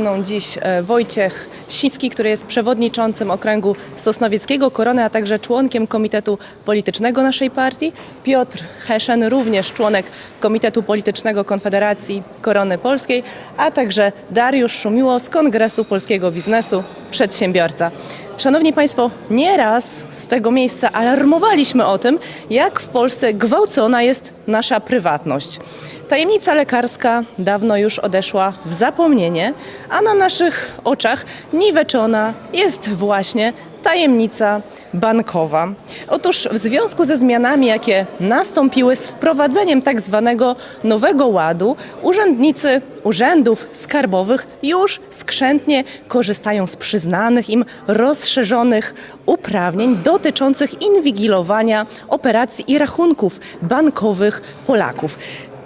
mną dziś e, Wojciech Siski, który jest przewodniczącym okręgu Sosnowieckiego Korony, a także członkiem Komitetu Politycznego naszej partii. Piotr Heszen, również członek Komitetu Politycznego Konfederacji Korony Polskiej, a także Dariusz Szumiło z Kongresu Polskiego Biznesu, przedsiębiorca. Szanowni Państwo, nieraz z tego miejsca alarmowaliśmy o tym, jak w Polsce gwałcona jest nasza prywatność. Tajemnica lekarska dawno już odeszła w zapomnienie, a na naszych oczach niweczona jest właśnie tajemnica bankowa. Otóż w związku ze zmianami, jakie nastąpiły z wprowadzeniem tak zwanego nowego ładu, urzędnicy urzędów skarbowych już skrzętnie korzystają z przyznanych im rozszerzonych uprawnień dotyczących inwigilowania operacji i rachunków bankowych Polaków.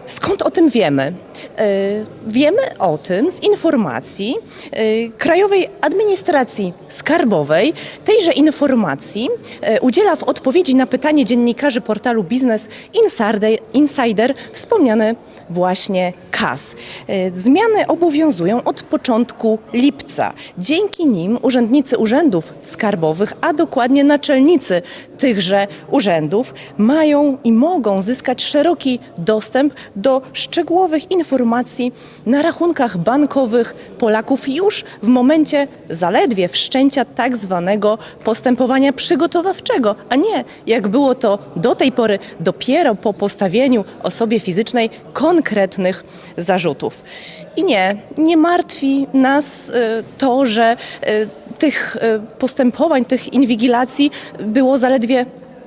Skąd o tym wiemy? E, Wiemy o tym z informacji e, Krajowej Administracji Skarbowej. Tejże informacji e, udziela w odpowiedzi na pytanie dziennikarzy portalu Business Insider, Insider wspomniany właśnie KAS. Zmiany obowiązują od początku lipca. Dzięki nim urzędnicy urzędów skarbowych, a dokładnie naczelnicy tychże urzędów mają i mogą zyskać szeroki dostęp do szczegółowych informacji na rachunkach bankowych Polaków już w momencie zaledwie wszczęcia tak zwanego postępowania przygotowawczego, a nie jak było to do tej pory dopiero po postawieniu osobie fizycznej konkretnych zarzutów. I nie, nie martwi nas y, to, że y, tych y, postępowań, tych inwigilacji było zaledwie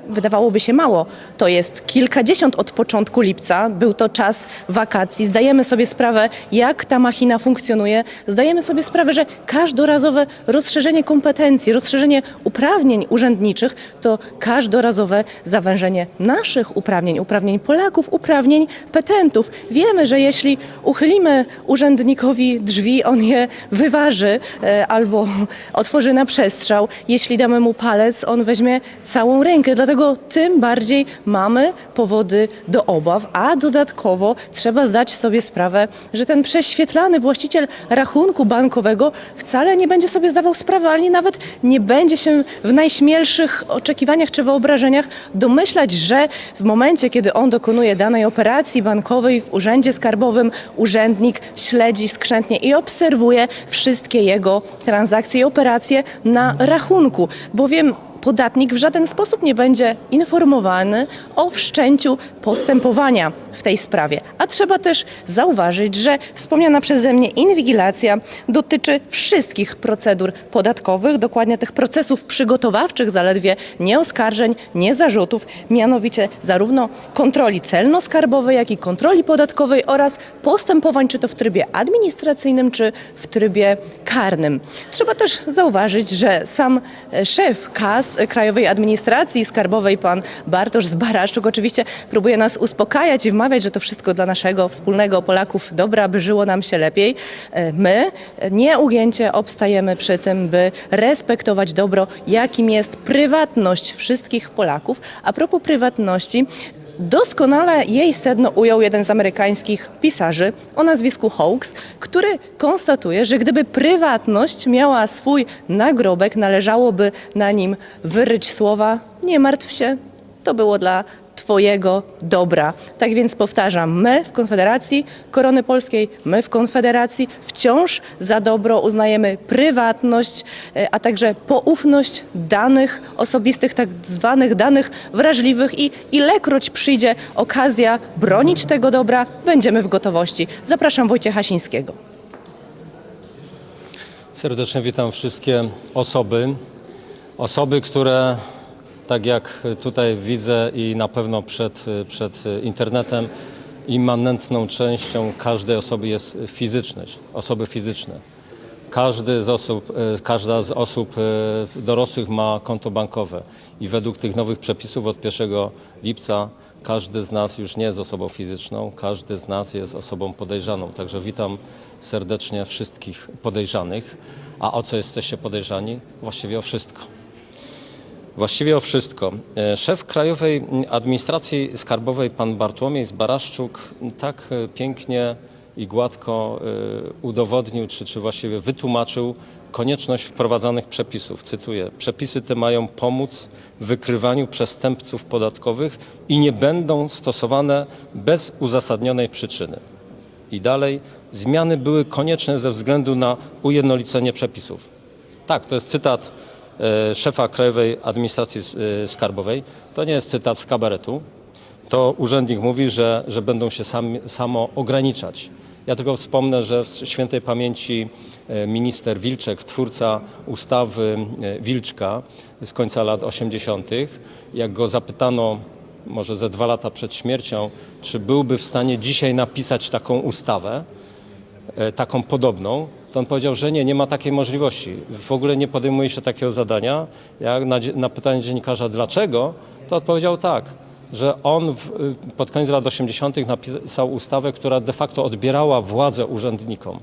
wydawałoby się mało. To jest kilkadziesiąt od początku lipca. Był to czas wakacji. Zdajemy sobie sprawę, jak ta machina funkcjonuje. Zdajemy sobie sprawę, że każdorazowe rozszerzenie kompetencji, rozszerzenie uprawnień urzędniczych to każdorazowe zawężenie naszych uprawnień, uprawnień Polaków, uprawnień petentów. Wiemy, że jeśli uchylimy urzędnikowi drzwi, on je wyważy e, albo otworzy na przestrzał. Jeśli damy mu palec, on weźmie całą rękę. Dlatego tym bardziej mamy powody do obaw, a dodatkowo trzeba zdać sobie sprawę, że ten prześwietlany właściciel rachunku bankowego wcale nie będzie sobie zdawał sprawy, ani nawet nie będzie się w najśmielszych oczekiwaniach czy wyobrażeniach domyślać, że w momencie, kiedy on dokonuje danej operacji bankowej w urzędzie skarbowym, urzędnik śledzi skrzętnie i obserwuje wszystkie jego transakcje i operacje na rachunku, bowiem podatnik w żaden sposób nie będzie informowany o wszczęciu postępowania w tej sprawie. A trzeba też zauważyć, że wspomniana przeze mnie inwigilacja dotyczy wszystkich procedur podatkowych, dokładnie tych procesów przygotowawczych, zaledwie nie oskarżeń, nie zarzutów, mianowicie zarówno kontroli celno-skarbowej, jak i kontroli podatkowej oraz postępowań, czy to w trybie administracyjnym, czy w trybie karnym. Trzeba też zauważyć, że sam e, szef KAS Krajowej Administracji Skarbowej, pan Bartosz Zbaraszczuk, oczywiście próbuje nas uspokajać i wmawiać, że to wszystko dla naszego wspólnego Polaków dobra, by żyło nam się lepiej. E, My nieugięcie obstajemy przy tym, by respektować dobro, jakim jest prywatność wszystkich Polaków. A propos prywatności, Doskonale jej sedno ujął jeden z amerykańskich pisarzy o nazwisku Hawks, który konstatuje, że gdyby prywatność miała swój nagrobek, należałoby na nim wyryć słowa nie martw się, to było dla Twojego dobra. Tak więc powtarzam, my w Konfederacji Korony Polskiej, my w Konfederacji wciąż za dobro uznajemy prywatność, e, a także poufność danych osobistych, tak zwanych danych wrażliwych i ilekroć przyjdzie okazja bronić tego dobra, będziemy w gotowości. Zapraszam Wojciecha Sińskiego. Serdecznie witam wszystkie osoby. Osoby, które tak jak tutaj widzę i na pewno przed, przed internetem, immanentną częścią każdej osoby jest fizyczność, osoby fizyczne. Każdy z osób, e, każda z osób e, dorosłych ma konto bankowe i według tych nowych przepisów od 1 lipca każdy z nas już nie jest osobą fizyczną, każdy z nas jest osobą podejrzaną. Także witam serdecznie wszystkich podejrzanych. A o co jesteście podejrzani? Właściwie o wszystko. Właściwie o wszystko. E, Szef Krajowej Administracji Skarbowej, pan Bartłomiej Zbaraszczuk, tak e, pięknie i gładko y, udowodnił, czy, czy właściwie wytłumaczył konieczność wprowadzanych przepisów. Cytuję: Przepisy te mają pomóc w wykrywaniu przestępców podatkowych i nie będą stosowane bez uzasadnionej przyczyny. I dalej, zmiany były konieczne ze względu na ujednolicenie przepisów. Tak, to jest cytat e, szefa Krajowej Administracji e, Skarbowej. To nie jest cytat z kabaretu. To urzędnik mówi, że, że będą się sami, samo ograniczać. Ja tylko wspomnę, że w świętej pamięci e, minister Wilczek, twórca ustawy e, Wilczka z końca lat 80., jak go zapytano może ze dwa lata przed śmiercią, czy byłby w stanie dzisiaj napisać taką ustawę, e, taką podobną, to on powiedział, że nie, nie ma takiej możliwości. W ogóle nie podejmuje się takiego zadania. Jak na, na pytanie dziennikarza dlaczego, to odpowiedział tak, że on w, y, pod koniec lat 80. napisał ustawę, która de facto odbierała władzę urzędnikom.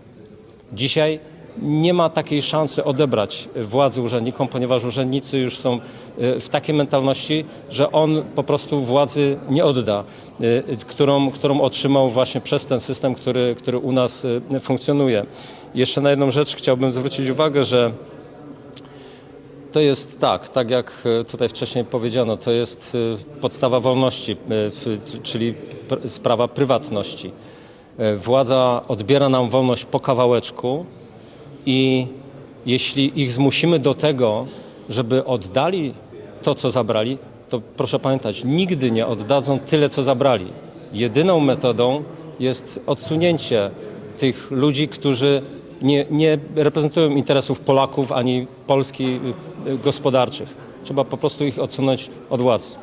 Dzisiaj nie ma takiej szansy odebrać władzy urzędnikom, ponieważ urzędnicy już są y, w takiej mentalności, że on po prostu władzy nie odda, y, którą, którą otrzymał właśnie przez ten system, który, który u nas funkcjonuje. Jeszcze na jedną rzecz chciałbym zwrócić uwagę, że to jest tak, tak jak e, tutaj wcześniej powiedziano, to jest e, podstawa wolności, e, czyli pr- sprawa prywatności. Władza odbiera nam wolność po kawałeczku i jeśli ich zmusimy do tego, żeby oddali to, co zabrali, to proszę pamiętać, nigdy nie oddadzą tyle, co zabrali. Jedyną metodą jest odsunięcie tych ludzi, którzy nie, nie reprezentują interesów Polaków ani Polski y, gospodarczych. Trzeba po prostu ich odsunąć od władzy.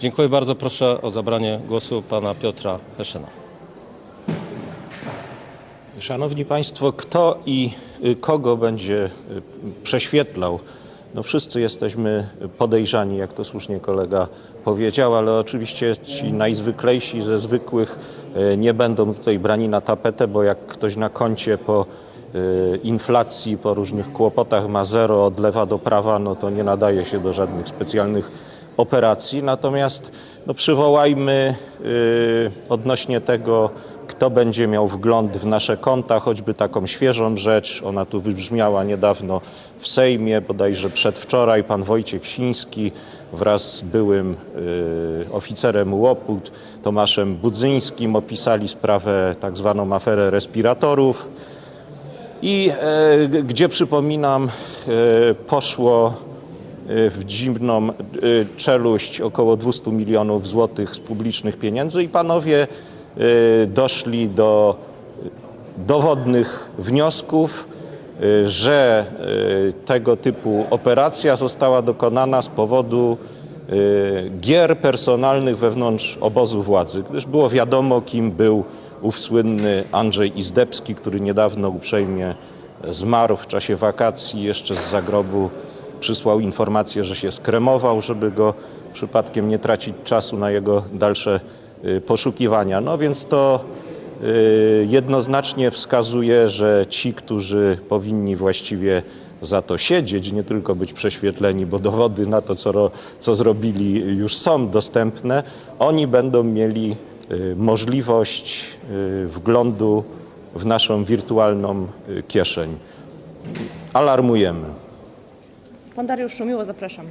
Dziękuję bardzo. Proszę o zabranie głosu pana Piotra Heszena. Szanowni Państwo, kto i y, kogo będzie y, prześwietlał? No wszyscy jesteśmy podejrzani, jak to słusznie kolega powiedział, ale oczywiście ci najzwyklejsi ze zwykłych nie będą tutaj brani na tapetę, bo jak ktoś na koncie po inflacji, po różnych kłopotach ma zero od lewa do prawa, no to nie nadaje się do żadnych specjalnych operacji. Natomiast no, przywołajmy y, odnośnie tego, kto będzie miał wgląd w nasze konta, choćby taką świeżą rzecz. Ona tu wybrzmiała niedawno w Sejmie, bodajże przedwczoraj. Pan Wojciech Siński wraz z byłym y, oficerem łoput Tomaszem Budzyńskim opisali sprawę tak zwaną aferę respiratorów i e, gdzie przypominam e, poszło e, w dziwną e, czeluść około 200 milionów złotych z publicznych pieniędzy i panowie e, doszli do dowodnych wniosków, że tego typu operacja została dokonana z powodu gier personalnych wewnątrz obozu władzy, gdyż było wiadomo, kim był ów słynny Andrzej Izdebski, który niedawno uprzejmie zmarł w czasie wakacji, jeszcze z zagrobu przysłał informację, że się skremował, żeby go przypadkiem nie tracić czasu na jego dalsze y, poszukiwania. No więc to y, jednoznacznie wskazuje, że ci, którzy powinni właściwie za to siedzieć, nie tylko być prześwietleni, bo dowody na to, co, co zrobili, już są dostępne, oni będą mieli możliwość y, wglądu w naszą wirtualną y, kieszeń. Alarmujemy. Pan Dariusz Szumiło, zapraszam.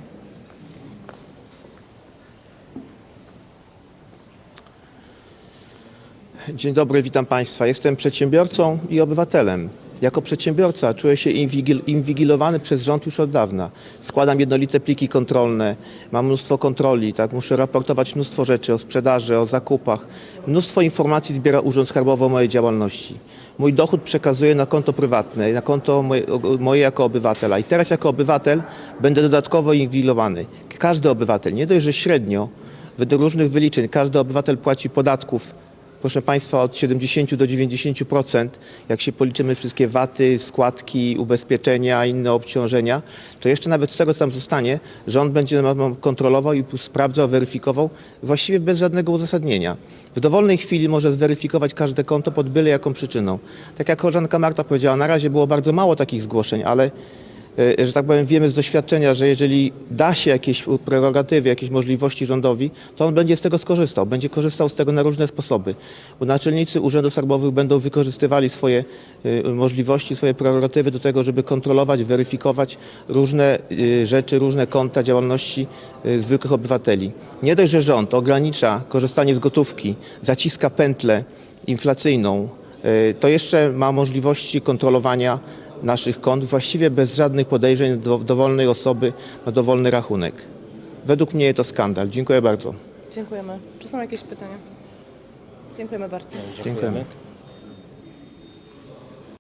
Dzień dobry, witam Państwa. Jestem przedsiębiorcą i obywatelem. Jako przedsiębiorca czuję się inwigil, inwigilowany przez rząd już od dawna. Składam jednolite pliki kontrolne, mam mnóstwo kontroli, tak? muszę raportować mnóstwo rzeczy o sprzedaży, o zakupach. Mnóstwo informacji zbiera Urząd Skarbowy o mojej działalności. Mój dochód przekazuję na konto prywatne, na konto moje, moje jako obywatela. I teraz jako obywatel będę dodatkowo inwigilowany. Każdy obywatel, nie dość, że średnio, według różnych wyliczeń, każdy obywatel płaci podatków proszę Państwa, od 70 do 90%, jak się policzymy wszystkie waty, składki, ubezpieczenia, inne obciążenia, to jeszcze nawet z tego, co tam zostanie, rząd będzie kontrolował i sprawdzał, weryfikował, właściwie bez żadnego uzasadnienia. W dowolnej chwili może zweryfikować każde konto pod byle jaką przyczyną. Tak jak koleżanka Marta powiedziała, na razie było bardzo mało takich zgłoszeń, ale że tak powiem, wiemy z doświadczenia, że jeżeli da się jakieś prerogatywy, jakieś możliwości rządowi, to on będzie z tego skorzystał. Będzie korzystał z tego na różne sposoby. Naczelnicy urzędów skarbowych będą wykorzystywali swoje e, możliwości, swoje prerogatywy do tego, żeby kontrolować, weryfikować różne e, rzeczy, różne konta działalności e, zwykłych obywateli. Nie dość, że rząd ogranicza korzystanie z gotówki, zaciska pętlę inflacyjną, e, to jeszcze ma możliwości kontrolowania naszych kont właściwie bez żadnych podejrzeń do dowolnej osoby na dowolny rachunek. Według mnie to skandal. Dziękuję bardzo. Dziękujemy. Czy są jakieś pytania? Dziękujemy bardzo. Dziękujemy.